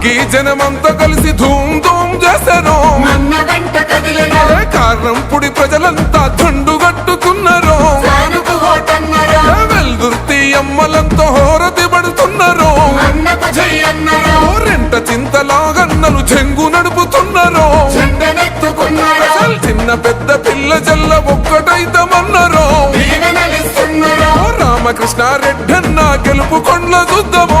అన్న దుర్గి జనమంతా కలిసి ధూమ్ ధూమ్ చేశారు అన్న కారణం? పుడి ప్రజలంతా దండు కట్టుకున్నారు. వెల్దుర్తి అమ్మలంతా హోరతి పడుతున్నారు. రెంట చింతలాగన్నలు చెంగు నడుపుతున్నారు. చిన్న పెద్ద పిల్ల జల్ల ఒక్కటైతమన్నారు. దీవెనలిస్తున్నరా. రామకృష్ణారెడ్డన్న గెలుపు కొండ్ల చూద్దాము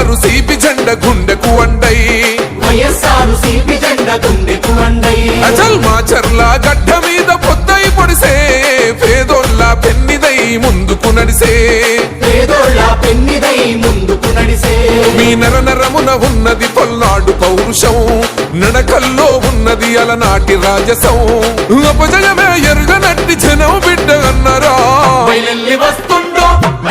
వైఎస్ఆర్ సిపి జెండ గుండెకు వండై వైఎస్ఆర్ సిపి జెండ గుండెకు వండై అచల్ మా చర్ల గడ్డ మీద పొద్దై పొడిసే పేదోళ్ళ పెన్నిదై ముందుకు నడిసే. పేదోళ్ళ పెన్నిదై ముందుకు నడిసే. మీ నర నరమున ఉన్నది పల్నాడు పౌరుషం నడకల్లో ఉన్నది అలనాటి రాజసం. అపజయమే ఎరుగనట్టి జనం బిడ్డ అన్నరా? వస్తుండో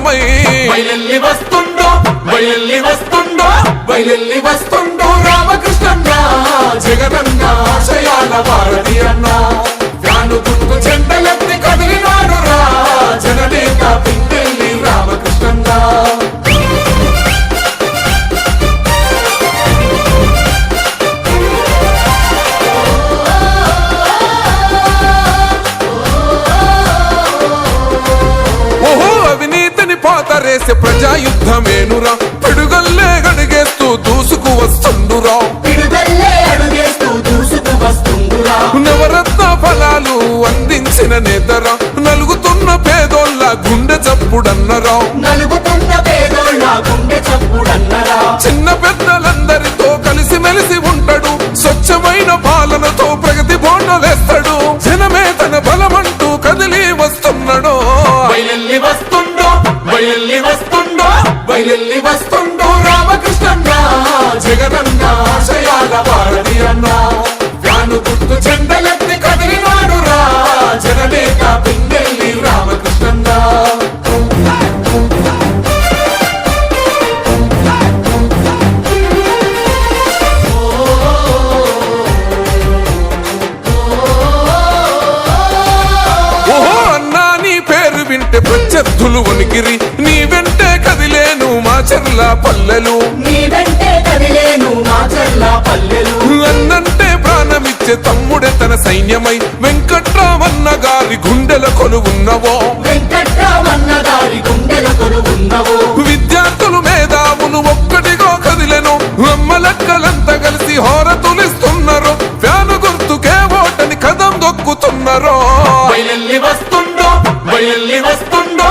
తన పంతమై వస్తుండో వైలెల్లి వస్తుండో వైలెల్లి వస్తుండో రామకృష్ణన్న జగనన్న ఆశయాల భారతి అన్నా. పాతరేసే ప్రజాయుద్ధమేనురా? పిడుగల్లే అడుగేస్తూ దూసుకు వస్తుండురా. నవరత్న ఫలాలు అందించిన నేతరా? నలుగుతున్న పేదోళ్ళ గుండె చప్పుడన్నరా. నలుగుతున్న పేదోళ్ళ గుండె చప్పుడన్నరా. చిన్న పెద్దలందరితో కలిసి మెలిసి ఉంటాడు. స్వచ్ఛమైన పాలనతో బయలెల్లి వస్తుండో రామకృష్ణన్న జగనన్న ఆశయాల వారధి అన్న. వ్యాను గుర్తు చెందలెత్తి కదిలినాడు రా జననేత పిండెల్లి రామకృష్ణన్న ఓహో అన్నా నీ పేరు వింటే ప్రత్యర్థులు వణికిరి నీ వెంటే చెర్ల పల్లెలు. నీ వెంటే కదిలేను మా చల్ల పల్లెలు. అన్నంటే ప్రాణమిచ్చే తమ్ముడే తన సైన్యమై. వెంకట్రామన్న గారి గుండెల కొలువున్నవో. వెంకట్రామన్న గారి గుండెల కొలువున్నవు. విద్యార్థులు మేధావులు ఒక్కటిగా కదిలెను. అమ్మలక్కలంతా కలిసి హోరతులిస్తున్నారు. ఫ్యాను గుర్తుకే ఓటని కదం దొక్కుతున్నారు. వస్తుండో వస్తుండో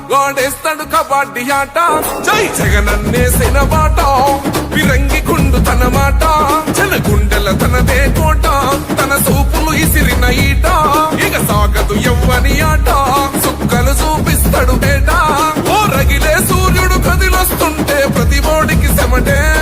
గోడేస్తాడు కబడ్డీ ఆట. జై జగనన్నేసిన మాట విరంగి కుండు తన మాట. చల గుండెల తనదే కోట. తన సూపులు ఇసిరిన ఈట. ఇక సాగదు ఎవ్వని ఆట. సుక్కలు చూపిస్తాడు బేట ఓ రగిలే సూర్యుడు కదిలొస్తుంటే ప్రతి బోడికి శమటే.